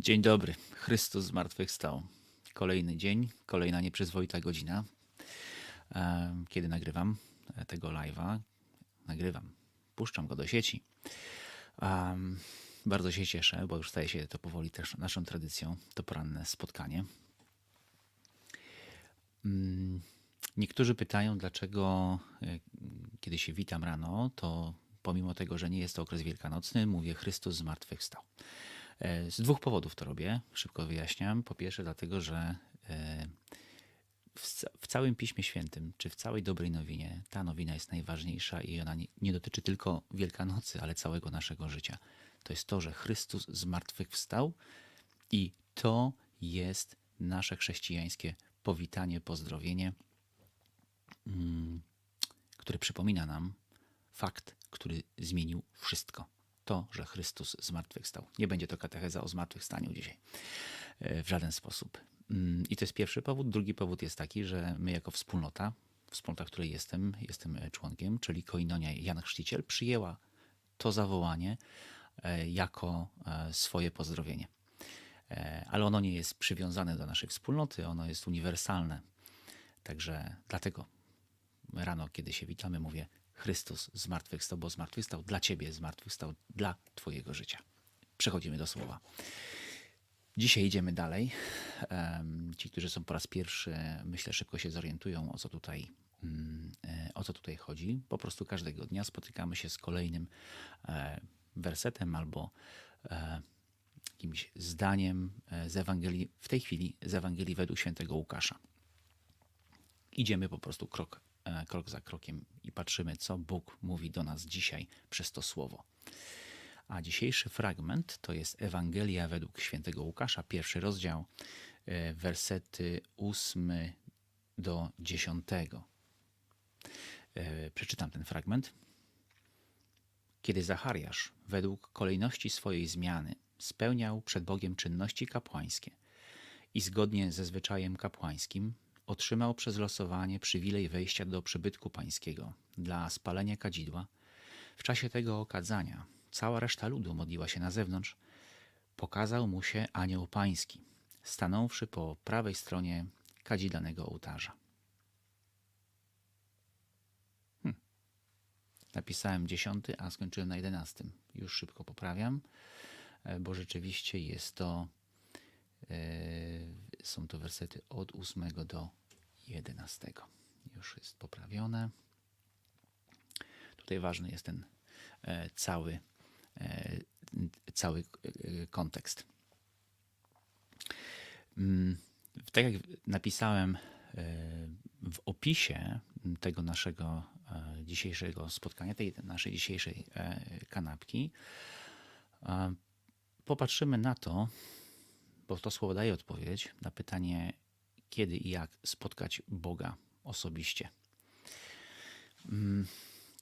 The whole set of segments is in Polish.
Dzień dobry. Chrystus zmartwychwstał. Kolejny dzień, kolejna nieprzyzwoita godzina, kiedy nagrywam e, tego live'a. Nagrywam, puszczam go do sieci. Bardzo się cieszę, bo już staje się to powoli też naszą tradycją, to poranne spotkanie. Mm, Niektórzy pytają, dlaczego e, kiedy się witam rano, to pomimo tego, że nie jest to okres wielkanocny, mówię Chrystus zmartwychwstał. E, Z dwóch powodów to robię, szybko wyjaśniam. Po pierwsze, dlatego, że e, w, ca- w całym Piśmie Świętym, czy w całej dobrej nowinie, ta nowina jest najważniejsza i ona nie, nie dotyczy tylko Wielkanocy, ale całego naszego życia. To jest to, że Chrystus zmartwychwstał i to jest nasze chrześcijańskie powitanie, pozdrowienie, mm, które przypomina nam fakt, który zmienił wszystko. To, że Chrystus zmartwychwstał. Nie będzie to katecheza o zmartwychwstaniu dzisiaj. E, W żaden sposób. Mm, I to jest pierwszy powód. Drugi powód jest taki, że my jako wspólnota, wspólnota, której jestem, jestem e, członkiem, czyli Koinonia Jan Chrzciciel, przyjęła to zawołanie e, jako swoje pozdrowienie. Ale ono nie jest przywiązane do naszej wspólnoty, ono jest uniwersalne. Także dlatego rano, kiedy się witamy, mówię Chrystus zmartwychwstał, bo zmartwychwstał dla Ciebie, zmartwychwstał dla Twojego życia. Przechodzimy do słowa. Dzisiaj idziemy dalej. Ci, którzy są po raz pierwszy, myślę, szybko się zorientują, o co tutaj, mm, e, o co tutaj chodzi. Po prostu każdego dnia spotykamy się z kolejnym e, wersetem albo e, jakimś zdaniem z Ewangelii, w tej chwili z Ewangelii według świętego Łukasza idziemy po prostu krok, krok za krokiem i patrzymy, co Bóg mówi do nas dzisiaj przez to słowo. A dzisiejszy fragment to jest Ewangelia według świętego Łukasza, pierwszy rozdział, e, wersety 8 do 10. E, Przeczytam ten fragment. Kiedy Zachariasz, według kolejności swojej zmiany, spełniał przed Bogiem czynności kapłańskie i zgodnie ze zwyczajem kapłańskim otrzymał przez losowanie przywilej wejścia do przybytku pańskiego dla spalenia kadzidła, w czasie tego okadzania cała reszta ludu modliła się na zewnątrz, pokazał mu się anioł pański, stanąwszy po prawej stronie kadzidlanego ołtarza. Napisałem dziesiąty, a skończyłem na jedenastym. Już szybko poprawiam, e, bo rzeczywiście jest to, e, są to wersety od ósmego do jedenastego. Już jest poprawione. Tutaj ważny jest ten e, cały, e, cały e, kontekst. Mm, Tak jak napisałem w opisie tego naszego dzisiejszego spotkania, tej naszej dzisiejszej kanapki, popatrzymy na to, bo to słowo daje odpowiedź na pytanie, kiedy i jak spotkać Boga osobiście. Mm,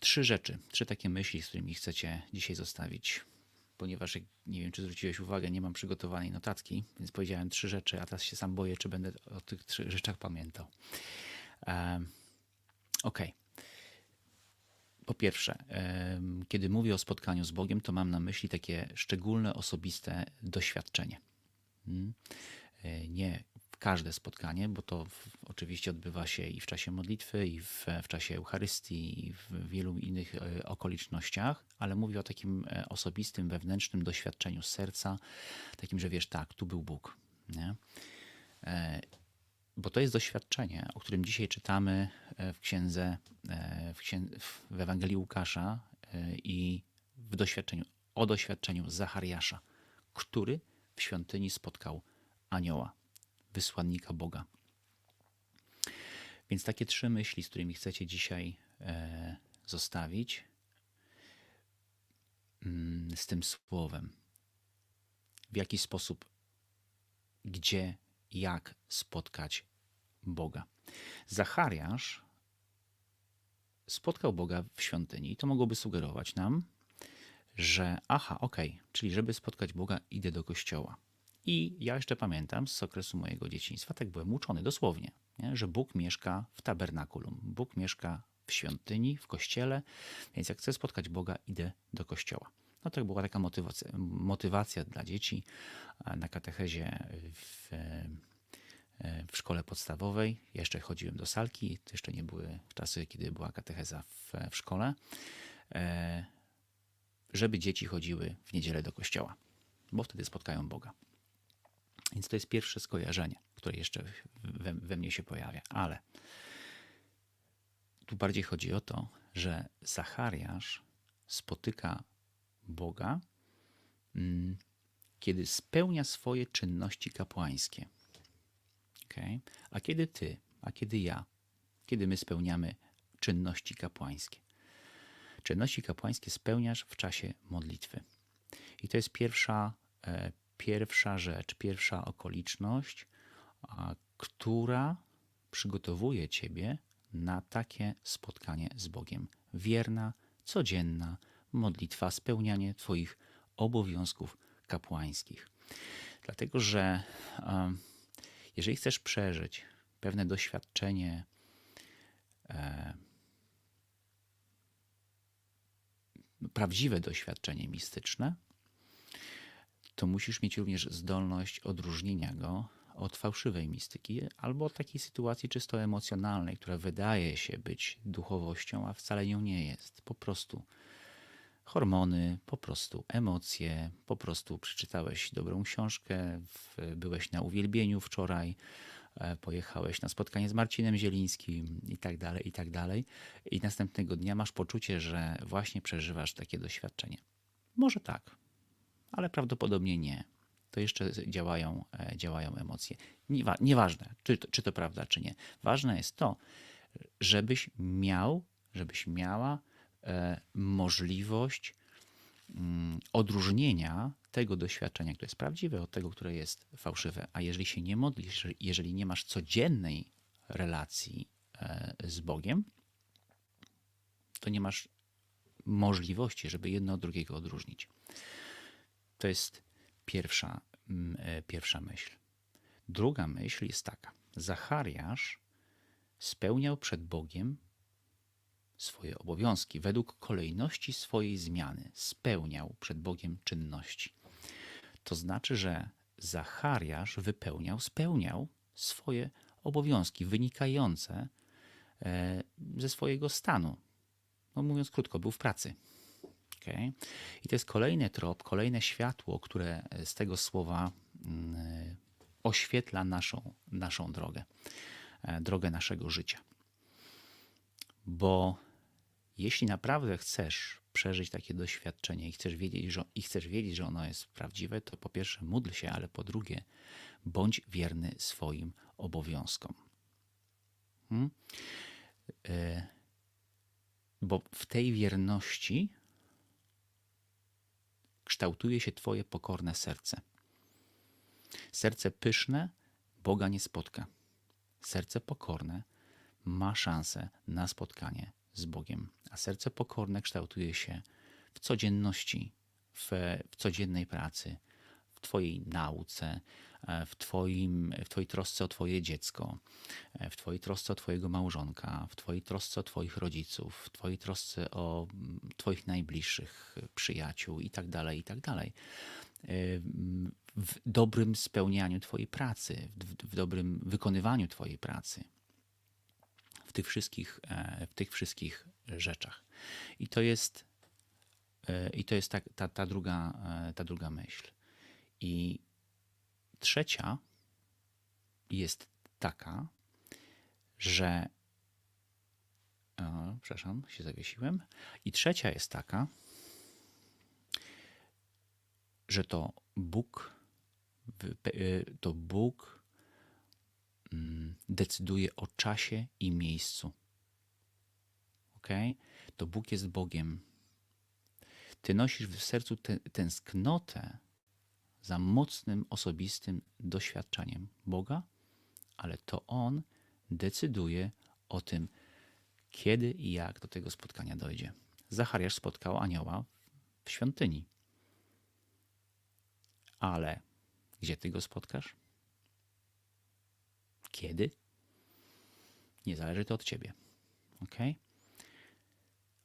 Trzy rzeczy, trzy takie myśli, z którymi chcecie dzisiaj zostawić. Ponieważ nie wiem, czy zwróciłeś uwagę, nie mam przygotowanej notatki, więc powiedziałem trzy rzeczy, a teraz się sam boję, czy będę o tych trzech rzeczach pamiętał. Um, Okej. Po pierwsze, kiedy mówię o spotkaniu z Bogiem, to mam na myśli takie szczególne, osobiste doświadczenie. Mm. E, Nie każde spotkanie, bo to oczywiście odbywa się i w czasie modlitwy, i w, w czasie Eucharystii, i w wielu innych e, okolicznościach, ale mówię o takim e, osobistym, wewnętrznym doświadczeniu serca, takim, że wiesz, tak, tu był Bóg. Nie? Bo to jest doświadczenie, o którym dzisiaj czytamy w księdze, w, w Ewangelii Łukasza i w doświadczeniu, o doświadczeniu Zachariasza, który w świątyni spotkał anioła, wysłannika Boga. Więc takie trzy myśli, z którymi chcecie dzisiaj e, zostawić mm, z tym słowem. W jaki sposób, gdzie, jak spotkać Boga. Zachariasz spotkał Boga w świątyni to mogłoby sugerować nam, że aha, okej, czyli żeby spotkać Boga, idę do kościoła. I ja jeszcze pamiętam z okresu mojego dzieciństwa, tak byłem uczony dosłownie, nie? że Bóg mieszka w tabernakulum, Bóg mieszka w świątyni, w kościele, więc jak chcę spotkać Boga, idę do kościoła. No to była taka motywacja, motywacja dla dzieci e, na katechezie w, e, w szkole podstawowej. Jeszcze chodziłem do salki, to jeszcze nie były czasy, kiedy była katecheza w, w szkole, e, żeby dzieci chodziły w niedzielę do kościoła, bo wtedy spotkają Boga. Więc to jest pierwsze skojarzenie, które jeszcze we, we mnie się pojawia. Ale tu bardziej chodzi o to, że Zachariasz spotyka Boga, mm, kiedy spełnia swoje czynności kapłańskie. Okay? A kiedy ty, a kiedy ja, kiedy my spełniamy czynności kapłańskie? Czynności kapłańskie spełniasz w czasie modlitwy. I to jest pierwsza, e, pierwsza rzecz, pierwsza okoliczność, a, która przygotowuje ciebie na takie spotkanie z Bogiem. Wierna, codzienna modlitwa, spełnianie Twoich obowiązków kapłańskich. Dlatego, że e, jeżeli chcesz przeżyć pewne doświadczenie, e, prawdziwe doświadczenie mistyczne, to musisz mieć również zdolność odróżnienia go od fałszywej mistyki albo od takiej sytuacji czysto emocjonalnej, która wydaje się być duchowością, a wcale nią nie jest. Po prostu hormony, po prostu emocje, po prostu przeczytałeś dobrą książkę, byłeś na uwielbieniu wczoraj, pojechałeś na spotkanie z Marcinem Zielińskim i tak dalej, i tak dalej. I następnego dnia masz poczucie, że właśnie przeżywasz takie doświadczenie. Może tak, ale prawdopodobnie nie. To jeszcze działają, e, działają emocje. Nieważne, czy to, czy to prawda, czy nie. Ważne jest to, żebyś miał, żebyś miała E, możliwość mm, odróżnienia tego doświadczenia, które jest prawdziwe, od tego, które jest fałszywe. A jeżeli się nie modlisz, jeżeli nie masz codziennej relacji e, z Bogiem, to nie masz możliwości, żeby jedno od drugiego odróżnić. To jest pierwsza, e, pierwsza myśl. Druga myśl jest taka. Zachariasz spełniał przed Bogiem swoje obowiązki według kolejności swojej zmiany, spełniał przed Bogiem czynności. To znaczy, że Zachariasz wypełniał, spełniał swoje obowiązki wynikające e, ze swojego stanu. No, mówiąc krótko, był w pracy. Okay? I to jest kolejny trop, kolejne światło, które z tego słowa mm, e, oświetla naszą, naszą drogę, e, drogę naszego życia. Bo jeśli naprawdę chcesz przeżyć takie doświadczenie i chcesz wiedzieć, że, i chcesz wiedzieć, że ono jest prawdziwe, to po pierwsze módl się, ale po drugie bądź wierny swoim obowiązkom. Hmm? E, bo w tej wierności kształtuje się Twoje pokorne serce. Serce pyszne Boga nie spotka. Serce pokorne ma szansę na spotkanie z Bogiem, a serce pokorne kształtuje się w codzienności, w, w codziennej pracy, w Twojej nauce, e, w, twoim, w Twojej trosce o Twoje dziecko, e, w Twojej trosce o Twojego małżonka, w Twojej trosce o Twoich rodziców, w Twojej trosce o mm, Twoich najbliższych przyjaciół itd., tak itd. Tak e, w dobrym spełnianiu Twojej pracy, w, w dobrym wykonywaniu Twojej pracy w tych wszystkich, e, w tych wszystkich rzeczach. I to jest, e, i to jest ta, ta, ta, druga, e, ta druga myśl. I trzecia jest taka, że. O, przepraszam, się zawiesiłem. I trzecia jest taka, że to Bóg, to Bóg decyduje o czasie i miejscu. Ok? To Bóg jest Bogiem. Ty nosisz w sercu te, tęsknotę za mocnym, osobistym doświadczeniem Boga, ale to On decyduje o tym, kiedy i jak do tego spotkania dojdzie. Zachariasz spotkał anioła w świątyni. Ale gdzie ty go spotkasz? Kiedy? Nie zależy to od ciebie. Ok?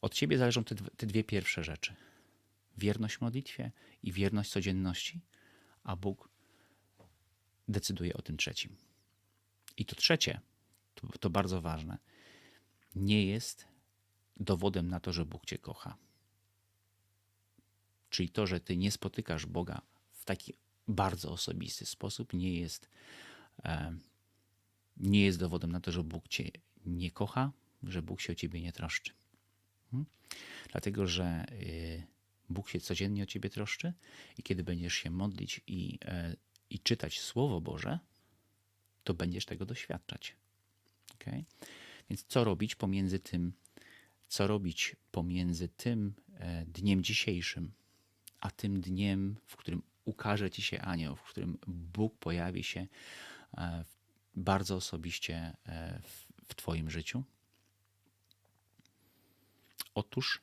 Od ciebie zależą te, te dwie pierwsze rzeczy. wierność modlitwie i wierność codzienności, a Bóg decyduje o tym trzecim. I to trzecie, to, to bardzo ważne, nie jest dowodem na to, że Bóg cię kocha. Czyli to, że ty nie spotykasz Boga w taki bardzo osobisty sposób, nie jest, e, nie jest dowodem na to, że Bóg cię nie kocha, że Bóg się o ciebie nie troszczy. Hmm? Dlatego, że y, Bóg się codziennie o ciebie troszczy i kiedy będziesz się modlić i, e, i czytać Słowo Boże, to będziesz tego doświadczać. Okay? Więc co robić pomiędzy tym, co robić pomiędzy tym e, dniem dzisiejszym, a tym dniem, w którym ukaże ci się anioł, w którym Bóg pojawi się e, bardzo osobiście e, w, Twoim życiu? Otóż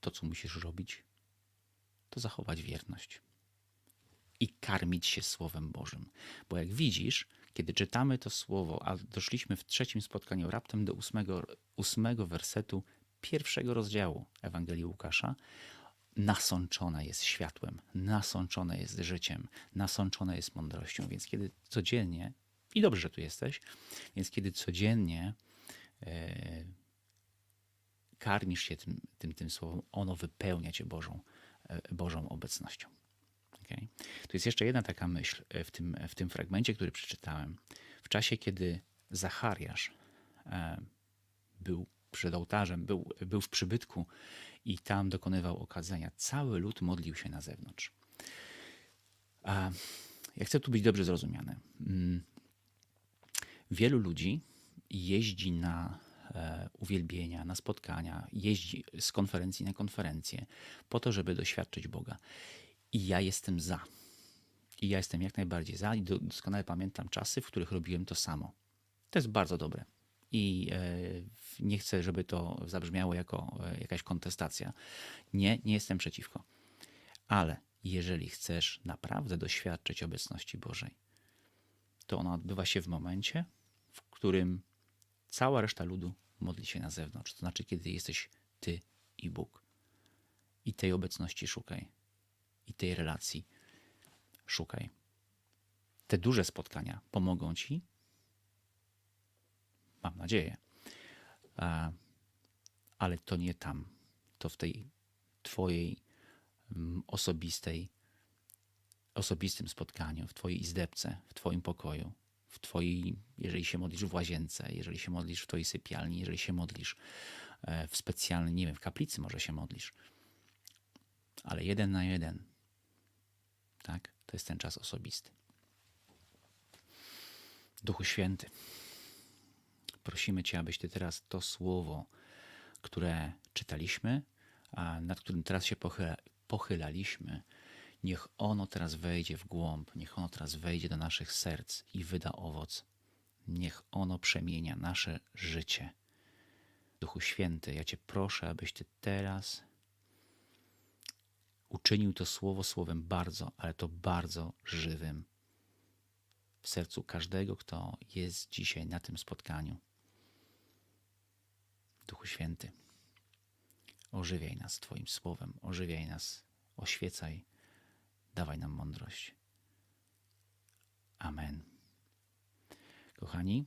to, co musisz robić, to zachować wierność i karmić się Słowem Bożym. Bo jak widzisz, kiedy czytamy to słowo, a doszliśmy w trzecim spotkaniu raptem do ósmego, ósmego wersetu pierwszego rozdziału Ewangelii Łukasza, nasączona jest światłem, nasączona jest życiem, nasączona jest mądrością. Więc kiedy codziennie, i dobrze, że tu jesteś, więc kiedy codziennie e, karmisz się tym, tym, tym słowem, ono wypełnia cię Bożą, e, Bożą obecnością. Okay? Tu jest jeszcze jedna taka myśl e, w tym, w tym fragmencie, który przeczytałem. W czasie, kiedy Zachariasz był przed ołtarzem, był, był w przybytku i tam dokonywał okazania, cały lud modlił się na zewnątrz. Ja chcę tu być dobrze zrozumiany. Wielu ludzi jeździ na e, uwielbienia, na spotkania, jeździ z konferencji na konferencję po to, żeby doświadczyć Boga. I ja jestem za. I ja jestem jak najbardziej za i doskonale pamiętam czasy, w których robiłem to samo. To jest bardzo dobre. I e, nie chcę, żeby to zabrzmiało jako e, jakaś kontestacja. Nie, nie jestem przeciwko. Ale jeżeli chcesz naprawdę doświadczyć obecności Bożej, to ona odbywa się w momencie, w którym cała reszta ludu modli się na zewnątrz. To znaczy, kiedy jesteś ty i Bóg. I tej obecności szukaj i tej relacji szukaj. Te duże spotkania pomogą ci, mam nadzieję, ale to nie tam, to w tej twojej mm, osobistej, osobistym spotkaniu, w twojej izdebce, w twoim pokoju, w twojej, jeżeli się modlisz w łazience, jeżeli się modlisz w twojej sypialni, jeżeli się modlisz e, w specjalnej, nie wiem, w kaplicy może się modlisz, ale jeden na jeden, tak? To jest ten czas osobisty. Duchu Święty, prosimy Cię, abyś Ty teraz to słowo, które czytaliśmy, a nad którym teraz się pochyla, pochylaliśmy, niech ono teraz wejdzie w głąb, niech ono teraz wejdzie do naszych serc i wyda owoc. Niech ono przemienia nasze życie. Duchu Święty, ja Cię proszę, abyś Ty teraz uczynił to słowo słowem bardzo, ale to bardzo żywym w sercu każdego, kto jest dzisiaj na tym spotkaniu. Duchu Święty, ożywiaj nas Twoim słowem, ożywiaj nas, oświecaj, dawaj nam mądrość. Amen. Kochani,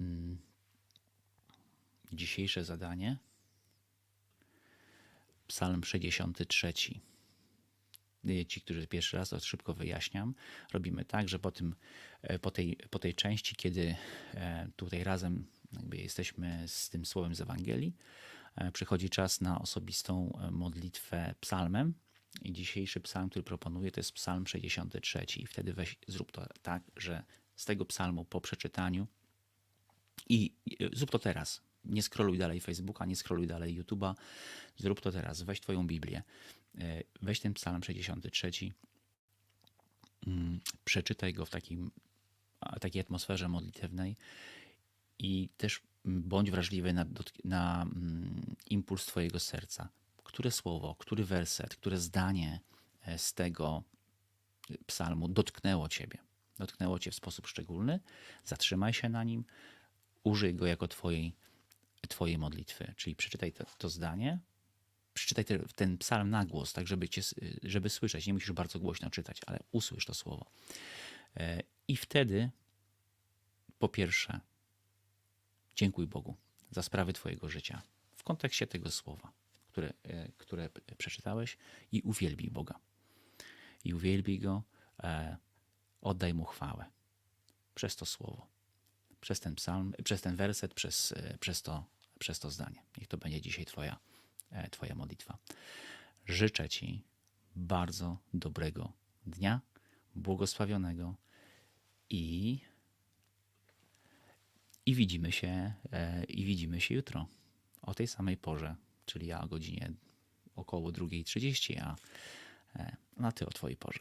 mm, dzisiejsze zadanie Psalm 63 ci, którzy pierwszy raz, to szybko wyjaśniam. Robimy tak, że po, tym, e, po, tej, po tej części, kiedy e, tutaj razem jesteśmy z tym słowem z Ewangelii, e, przychodzi czas na osobistą modlitwę psalmem. I dzisiejszy psalm, który proponuję, to jest psalm 63. I wtedy weź, zrób to tak, że z tego psalmu po przeczytaniu i zrób to teraz. Nie skroluj dalej Facebooka, nie skroluj dalej YouTube'a. Zrób to teraz. Weź Twoją Biblię E, weź ten psalm 63, mm, przeczytaj go w takim, takiej atmosferze modlitewnej i też bądź wrażliwy na, na mm, impuls Twojego serca. Które słowo, który werset, które zdanie e, z tego psalmu dotknęło Ciebie? Dotknęło Cię w sposób szczególny? Zatrzymaj się na nim, użyj go jako Twojej, twojej modlitwy. Czyli przeczytaj to, to zdanie, przeczytaj te, ten psalm na głos, tak żeby, cię, s- żeby słyszeć. Nie musisz bardzo głośno czytać, ale usłysz to słowo. E, I wtedy, po pierwsze, dziękuj Bogu za sprawy Twojego życia w kontekście tego słowa, które, e, które przeczytałeś i uwielbij Boga. I uwielbij Go, e, oddaj Mu chwałę przez to słowo, przez ten psalm, przez ten werset, przez, e, przez, to, przez to zdanie. Niech to będzie dzisiaj Twoja, twoja modlitwa. Życzę Ci bardzo dobrego dnia, błogosławionego i, i widzimy się i widzimy się jutro o tej samej porze, czyli ja o godzinie około 2.30, a, e, a ty o twojej porze.